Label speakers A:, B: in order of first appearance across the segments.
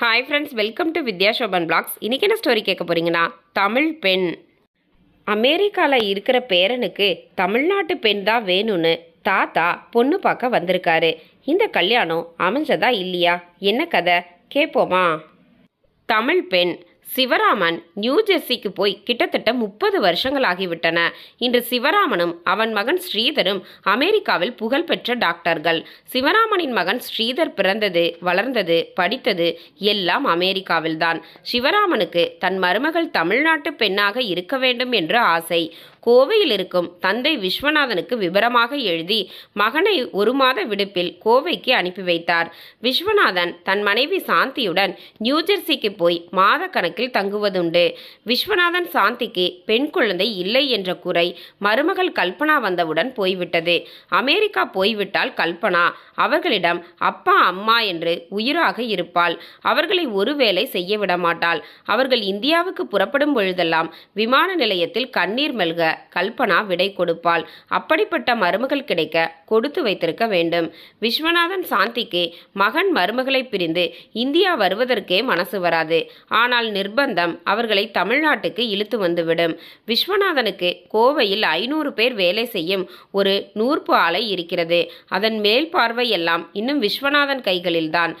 A: Hi friends welcome to Vidya Shoban blogs இன்றைக்கி என்ன story கேட்க போகிறீங்கன்னா தமிழ் பெண். அமெரிக்காவில் இருக்கிற பேரனுக்கு தமிழ்நாட்டு பெண் தான் வேணும்னு தாத்தா பொண்ணு பார்க்க வந்திருக்காரு. இந்த கல்யாணம் அமைஞ்சதா இல்லையா? என்ன கதை? கேட்போமா? தமிழ் பெண். சிவராமன் நியூ ஜெர்சிக்கு போய் கிட்டத்தட்ட முப்பது வருஷங்கள் ஆகிவிட்டன இன்று சிவராமனும் அவன் மகன் ஸ்ரீதரும் அமெரிக்காவில் புகழ்பெற்ற டாக்டர்கள். சிவராமனின் மகன் ஸ்ரீதர் பிறந்தது வளர்ந்தது படித்தது எல்லாம் அமெரிக்காவில்தான். சிவராமனுக்கு தன் மருமகள் தமிழ்நாட்டு பெண்ணாக இருக்க வேண்டும் என்று ஆசை. கோவையில் இருக்கும் தந்தை விஸ்வநாதனுக்கு விவரமாக எழுதி மகனை ஒரு மாத விடுப்பில் கோவைக்கு அனுப்பி வைத்தார். விஸ்வநாதன் தன் மனைவி சாந்தியுடன் நியூஜெர்சிக்கு போய் மாத கணக்கில் தங்குவதுண்டு. விஸ்வநாதன் சாந்திக்கு பெண் குழந்தை இல்லை என்ற குறை மருமகள் கல்பனா வந்தவுடன் போய்விட்டது. அமெரிக்கா போய்விட்டால் கல்பனா அவர்களிடம் அப்பா அம்மா என்று உயிராக இருப்பாள். அவர்களை ஒருவேளை செய்ய விடமாட்டாள். அவர்கள் இந்தியாவுக்கு புறப்படும் பொழுதெல்லாம் விமான நிலையத்தில் கண்ணீர் மெல்க கல்பனா விடை கொடுப்பாள். அப்படிப்பட்ட மருமகள் கிடைக்க கொடுத்து வைத்திருக்க வேண்டும். விஸ்வநாதன் சாந்திக்கு மகன் மருமகளை பிரிந்து இந்தியா வருவதற்கே மனசு வராது. ஆனால் நிர்பந்தம் அவர்களை தமிழ்நாட்டுக்கு இழுத்து வந்துவிடும். விஸ்வநாதனுக்கு கோவையில் ஐநூறு பேர் வேலை செய்யும் ஒரு நூற்பு ஆலை இருக்கிறது. அதன் மேல் பார்வை எல்லாம் இன்னும் விஸ்வநாதன் கைகளில்தான்.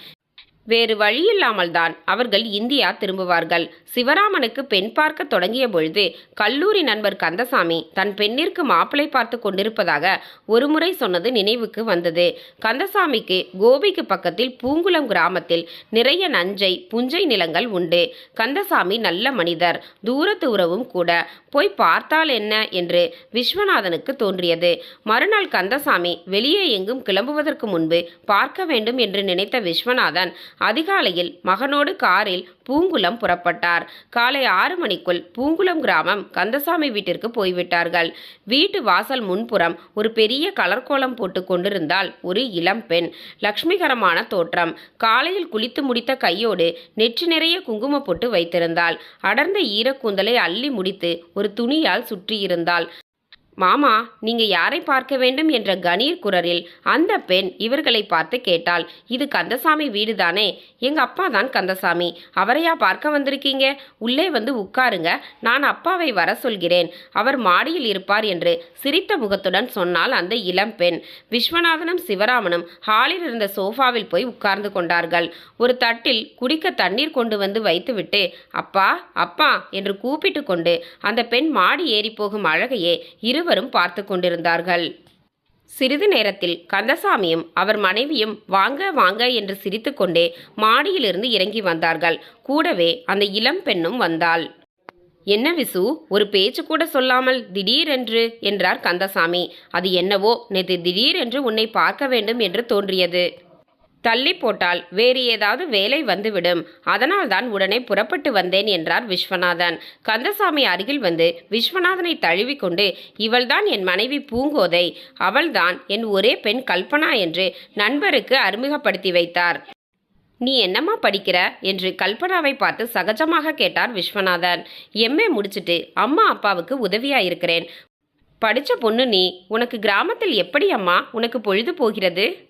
A: வேறு வழியில்லாமல்தான் அவர்கள் இந்தியா திரும்புவார்கள். சிவராமனுக்கு பெண் பார்க்க தொடங்கிய பொழுது கல்லூரி நண்பர் கந்தசாமி தன் பெண்ணிற்கு மாப்பிளை பார்த்து கொண்டிருப்பதாக ஒருமுறை சொன்னது நினைவுக்கு வந்தது. கந்தசாமிக்கு கோபிக்கு பக்கத்தில் பூங்குளம் கிராமத்தில் நிறைய நஞ்சை புஞ்சை நிலங்கள் உண்டு. கந்தசாமி நல்ல மனிதர் தூரத்து உறவும் கூட. போய் பார்த்தால் என்ன? என்று விஸ்வநாதனுக்கு தோன்றியது. மறுநாள் கந்தசாமி வெளியே எங்கும் கிளம்புவதற்கு முன்பு பார்க்க வேண்டும் என்று நினைத்த விஸ்வநாதன் அதிகாலையில் மகனோடு காரில் பூங்குளம் புறப்பட்டார். காலை ஆறு மணிக்குள் பூங்குளம் கிராமம் கந்தசாமி வீட்டிற்கு போய்விட்டார்கள். வீட்டு வாசல் முன்புறம் ஒரு பெரிய கலர்கோலம் போட்டு கொண்டிருந்தால் ஒரு இளம் பெண். லக்ஷ்மிகரமான தோற்றம். காலையில் குளித்து முடித்த கையோடு நெற்றி நிறைய குங்கும பொட்டு வைத்திருந்தாள். அடர்ந்த ஈரக்கூந்தலை அள்ளி முடித்து ஒரு துணியால் சுற்றியிருந்தாள். மாமா நீங்க யாரை பார்க்க வேண்டும் என்ற கணீர் குரலில் அந்த பெண் இவர்களை பார்த்து கேட்டாள். இது கந்தசாமி வீடுதானே? எங்க அப்பா தான் கந்தசாமி. அவரையா பார்க்க வந்திருக்கீங்க? உள்ளே வந்து உட்காருங்க. நான் அப்பாவை வர சொல்கிறேன். அவர் மாடியில் இருப்பார் என்று சிரித்த முகத்துடன் சொன்னால் அந்த இளம் பெண். விஸ்வநாதனும் சிவராமனும் ஹாலில் இருந்த சோஃபாவில் போய் உட்கார்ந்து கொண்டார்கள். ஒரு தட்டில் குடிக்க தண்ணீர் கொண்டு வந்து வைத்துவிட்டு அப்பா அப்பா என்று கூப்பிட்டு கொண்டு அந்த பெண் மாடி ஏறி போகும் அழகையே இருவரும் பார்த்து கொண்டிருந்தார்கள். சிறிது நேரத்தில் கந்தசாமியும் அவர் மனைவியும் வாங்க வாங்க என்று சிரித்துக்கொண்டே மாடியிலிருந்து இறங்கி வந்தார்கள். கூடவே அந்த இளம் பெண்ணும் வந்தாள். என்ன விசு ஒரு பேச்சு கூட சொல்லாமல் திடீரென்று? என்றார் கந்தசாமி. அது என்னவோ நேற்று திடீரென்று உன்னை பார்க்க வேண்டும் என்று தோன்றியது. தள்ளி போட்டால் வேறு ஏதாவது வேலை வந்துவிடும். அதனால்தான் உடனே புறப்பட்டு வந்தேன் என்றார் விஸ்வநாதன். கந்தசாமி அருகில் வந்து விஸ்வநாதனை தழுவிக்கொண்டு இவள்தான் என் மனைவி பூங்கோதை. அவள்தான் என் ஒரே பெண் கல்பனா என்று நண்பருக்கு அறிமுகப்படுத்தி வைத்தார். நீ என்னம்மா படிக்கிற? என்று கல்பனாவை பார்த்து சகஜமாக கேட்டார் விஸ்வநாதன். எம்ஏ முடிச்சிட்டு அம்மா அப்பாவுக்கு உதவியாக இருக்கிறேன் படித்த பொண்ணு நீ. உனக்கு கிராமத்தில் எப்படி அம்மா? உனக்கு பொழுது போகிறது?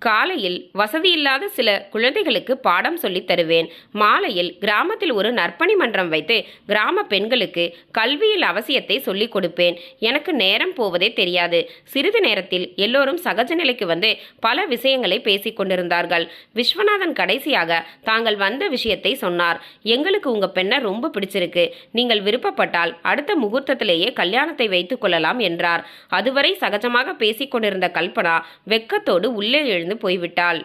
A: காலையில் வசதியில்லாத சில குழந்தைகளுக்கு பாடம் சொல்லித் தருவேன். மாலையில் கிராமத்தில் ஒரு நற்பணி மன்றம் வைத்து கிராம பெண்களுக்கு கல்வியில் அவசியத்தை சொல்லிக் கொடுப்பேன். எனக்கு நேரம் போவதே தெரியாது. சிறிது நேரத்தில் எல்லோரும் சகஜ நிலைக்கு வந்து பல விஷயங்களை பேசிக் கொண்டிருந்தார்கள். விஸ்வநாதன் கடைசியாக தாங்கள் வந்த விஷயத்தை சொன்னார். எங்களுக்கு உங்க பெண்ணை ரொம்ப பிடிச்சிருக்கு. நீங்கள் விருப்பப்பட்டால் அடுத்த முகூர்த்தத்திலேயே கல்யாணத்தை வைத்துக் கொள்ளலாம் என்றார். அதுவரை சகஜமாக பேசிக் கொண்டிருந்த கல்பனா வெக்கத்தோடு உள்ளே எழுந்து எழுந்து போய்விட்டாள்.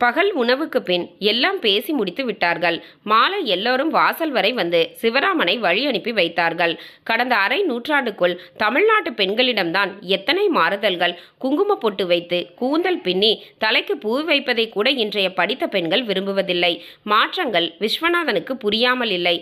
A: பகல் உணவுக்கு பின் எல்லாம் பேசி முடித்து விட்டார்கள். மாலை எல்லோரும் வாசல் வரை வந்து சிவராமனை வழி அனுப்பி வைத்தார்கள். கடந்த அரை நூற்றாண்டுக்குள் தமிழ்நாட்டு பெண்களிடம்தான் எத்தனை மாறுதல்கள். குங்கும பொட்டு வைத்து கூந்தல் பின்னி தலைக்கு பூ வைப்பதை கூட இன்றைய படித்த பெண்கள் விரும்புவதில்லை. மாற்றங்கள் விஸ்வநாதனுக்கு புரியாமல் இல்லை.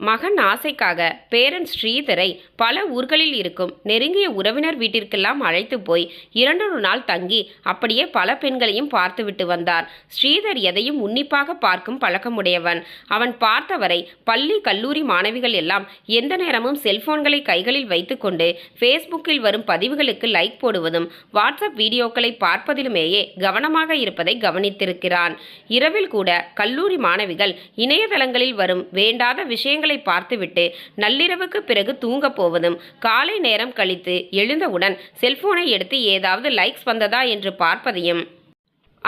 A: மகன் ஆசைக்காக பேரன் ஸ்ரீதரை பல ஊர்களில் இருக்கும் நெருங்கிய உறவினர் வீட்டிற்கெல்லாம் அழைத்து போய் இரண்டொரு நாள் தங்கி அப்படியே பல பெண்களையும் பார்த்துவிட்டு வந்தார். ஸ்ரீதர் எதையும் உன்னிப்பாக பார்க்கும் பழக்கமுடையவன். அவன் பார்த்தவரை பள்ளி கல்லூரி மாணவிகள் எல்லாம் எந்த நேரமும் செல்போன்களை கைகளில் வைத்துக்கொண்டு ஃபேஸ்புக்கில் வரும் பதிவுகளுக்கு லைக் போடுவதும் வாட்ஸ்அப் வீடியோக்களை பார்ப்பதிலுமேயே கவனமாக இருப்பதை கவனித்திருக்கிறான். இரவில் கூட கல்லூரி மாணவிகள் இணையதளங்களில் வரும் வேண்டாத விஷயங்கள் பார்த்துவிட்டு நள்ளிரவுக்கு பிறகு தூங்கப் போவதும் காலை நேரம் கழித்து எழுந்தவுடன் செல்போனை எடுத்து ஏதாவது லைக்ஸ் வந்ததா என்று பார்ப்பதையும்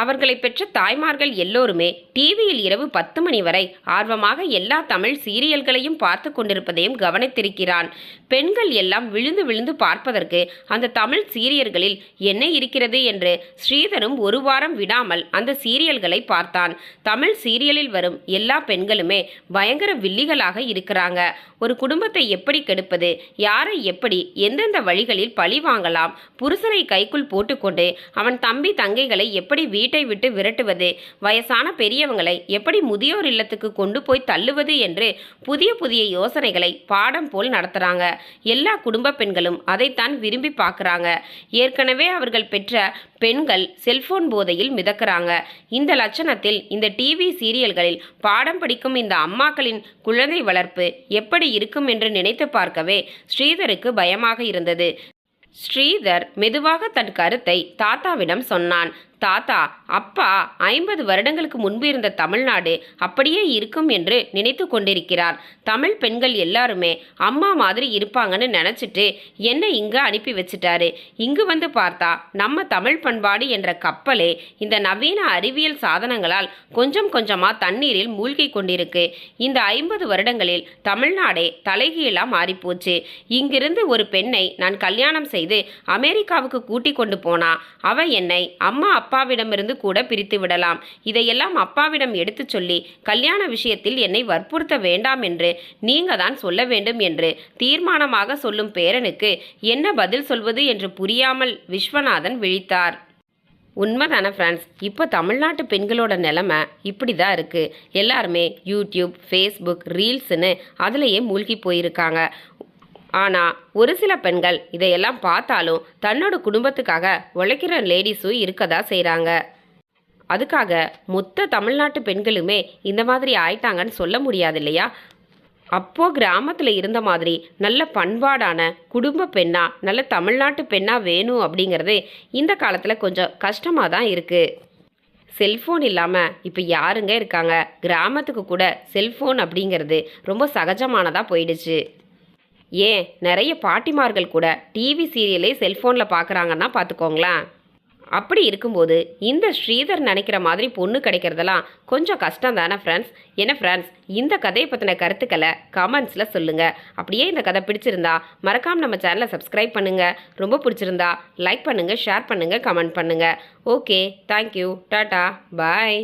A: அவர்களை பெற்ற தாய்மார்கள் எல்லோருமே டிவியில் இரவு பத்து மணி வரை ஆர்வமாக எல்லா தமிழ் சீரியல்களையும் பார்த்து கொண்டிருப்பதையும் கவனித்திருக்கிறான். பெண்கள் எல்லாம் விழுந்து விழுந்து பார்ப்பதற்கு அந்த தமிழ் சீரியல்களில் என்ன இருக்கிறது என்று ஸ்ரீதரும் ஒரு வாரம் விடாமல் அந்த சீரியல்களை பார்த்தான். தமிழ் சீரியலில் வரும் எல்லா பெண்களுமே பயங்கர வில்லிகளாக இருக்கிறாங்க. ஒரு குடும்பத்தை எப்படி கெடுப்பது? யாரை எப்படி? எந்தெந்த வழிகளில் பழி வாங்கலாம்? புருஷனை கைக்குள் போட்டுக்கொண்டு அவன் தம்பி தங்கைகளை எப்படி வீட்டை விட்டு விரட்டுவது? வயசான பெரியவங்களை எப்படி முதியோர் இல்லத்துக்கு கொண்டு போய் தள்ளுவது என்று புதிய புதிய யோசனைகளை பாடம் போல் நடத்துகிறாங்க எல்லா குடும்ப பெண்களும் அதைத்தான் விரும்பி பார்க்குறாங்க. ஏற்கனவே அவர்கள் பெற்ற பெண்கள் செல்போன் போதையில் மிதக்கிறாங்க. இந்த லட்சணத்தில் இந்த டிவி சீரியல்களில் பாடம் படிக்கும் இந்த அம்மாக்களின் குழந்தை வளர்ப்பு எப்படி இருக்கும் என்று நினைத்து பார்க்கவே ஸ்ரீதருக்கு பயமாக இருந்தது. ஸ்ரீதர் மெதுவாக தன் கருத்தை தாத்தாவிடம் சொன்னான். தாத்தா அப்பா ஐம்பது வருடங்களுக்கு முன்பு இருந்த தமிழ்நாடு அப்படியே இருக்கும் என்று நினைத்து கொண்டிருக்கிறார். தமிழ் பெண்கள் எல்லாருமே அம்மா மாதிரி இருப்பாங்கன்னு நினச்சிட்டு என்னை இங்கே அனுப்பி வச்சிட்டாரு? இங்கு வந்து பார்த்தா நம்ம தமிழ் பண்பாடு என்ற கப்பலே இந்த நவீன அறிவியல் சாதனங்களால் கொஞ்சம் கொஞ்சமாக தண்ணீரில் மூழ்கி கொண்டிருக்கு. இந்த ஐம்பது வருடங்களில் தமிழ்நாடே தலைகீழாக மாறிப்போச்சு. இங்கிருந்து ஒரு பெண்ணை நான் கல்யாணம் செய்து அமெரிக்காவுக்கு கூட்டிக் கொண்டு போனா அவ என்னை அம்மா அப்பாவிடமிருந்து கூட பிரித்து விடலாம். இதையெல்லாம் அப்பாவிடம் எடுத்துச் சொல்லி கல்யாண விஷயத்தில் என்னை வற்புறுத்த வேண்டாம் என்று நீங்க தான் சொல்ல வேண்டும் என்று தீர்மானமாக சொல்லும் பேரனுக்கு என்ன பதில் சொல்வது என்று புரியாமல் விஸ்வநாதன் விழித்தார். உண்மைதானே ஃப்ரெண்ட்ஸ்? இப்போ தமிழ்நாட்டு பெண்களோட நிலமை இப்படி தான் இருக்குது எல்லாருமே யூடியூப் ஃபேஸ்புக் ரீல்ஸுன்னு அதிலேயே மூழ்கி போயிருக்காங்க. ஆனால் ஒரு சில பெண்கள் இதையெல்லாம் பார்த்தாலும் தன்னோட குடும்பத்துக்காக உழைக்கிற லேடிஸும் இருக்கதா செய்கிறாங்க அதுக்காக மொத்த தமிழ்நாட்டு பெண்களுமே இந்த மாதிரி ஆயிட்டாங்கன்னு சொல்ல முடியாது இல்லையா? அப்போது கிராமத்தில் இருந்த மாதிரி நல்ல பண்பாடான குடும்ப பெண்ணா நல்ல தமிழ்நாட்டு பெண்ணா வேணும் அப்படிங்கிறது இந்த காலத்தில் கொஞ்சம் கஷ்டமாக தான் இருக்குது செல்ஃபோன் இல்லாமல் இப்போ யாருங்க இருக்காங்க? கிராமத்துக்கு கூட செல்ஃபோன் அப்படிங்கிறது ரொம்ப சகஜமானதாக போயிடுச்சு. ஏன்? நிறைய பாட்டிமார்கள் கூட டிவி சீரியலே செல்ஃபோனில் பார்க்குறாங்கன்னா பார்த்துக்கோங்களேன் அப்படி இருக்கும்போது இந்த ஸ்ரீதர் நினைக்கிற மாதிரி பொண்ணு கிடைக்கிறதெல்லாம் கொஞ்சம் கஷ்டம் தானே ஃப்ரெண்ட்ஸ் என்ன ஃப்ரெண்ட்ஸ் இந்த கதையை பற்றின கருத்துக்களை கமெண்ட்ஸில் சொல்லுங்கள் அப்படியே இந்த கதை பிடிச்சிருந்தா மறக்காமல் நம்ம சேனலை சப்ஸ்கிரைப் பண்ணுங்கள் ரொம்ப பிடிச்சிருந்தா லைக் பண்ணுங்கள் ஷேர் பண்ணுங்கள் கமெண்ட் பண்ணுங்கள் ஓகே தேங்க்யூ டாட்டா பாய்